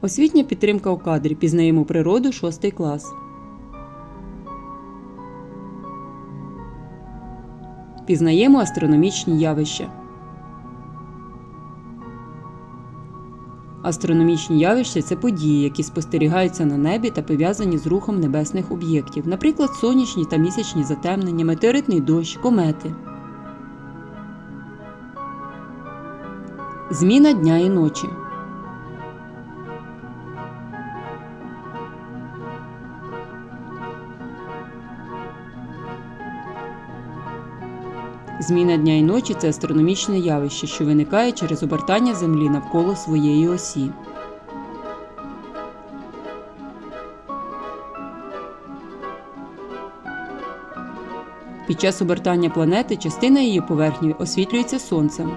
Освітня підтримка у кадрі. Пізнаємо природу 6 клас. Пізнаємо астрономічні явища. Астрономічні явища це події, які спостерігаються на небі та пов'язані з рухом небесних об'єктів, наприклад, сонячні та місячні затемнення, метеоритний дощ, комети. Зміна дня і ночі. Зміна дня і ночі це астрономічне явище, що виникає через обертання Землі навколо своєї осі. Під час обертання планети частина її поверхні освітлюється сонцем.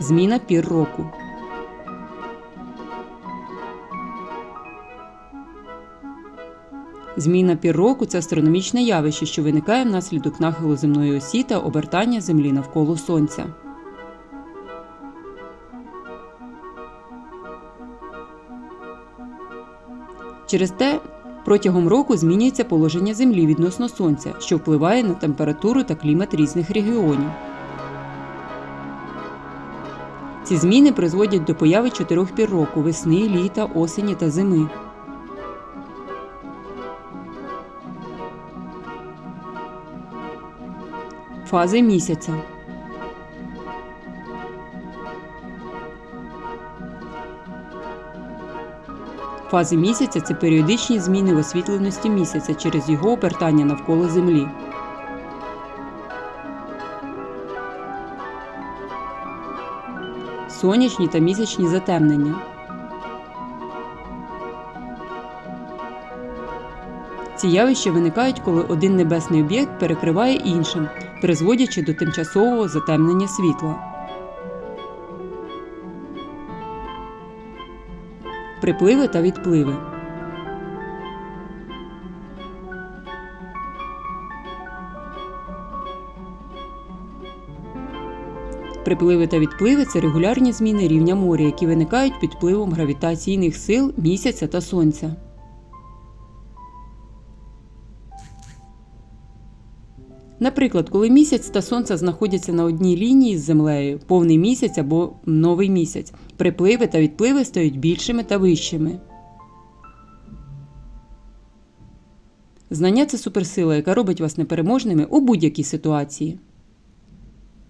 Зміна пір року. Зміна пір року це астрономічне явище, що виникає внаслідок нахилу земної осі та обертання Землі навколо Сонця. Через те протягом року змінюється положення Землі відносно Сонця, що впливає на температуру та клімат різних регіонів. Ці зміни призводять до появи чотирьох пір року весни, літа, осені та зими. Фази місяця. Фази місяця це періодичні зміни в освітленості місяця через його обертання навколо Землі. Сонячні та місячні затемнення. Ці явища виникають, коли один небесний об'єкт перекриває іншим, призводячи до тимчасового затемнення світла. Припливи та відпливи. Припливи та відпливи це регулярні зміни рівня моря, які виникають під впливом гравітаційних сил місяця та сонця. Наприклад, коли місяць та сонце знаходяться на одній лінії з землею, повний місяць або новий місяць, припливи та відпливи стають більшими та вищими. Знання це суперсила, яка робить вас непереможними у будь-якій ситуації.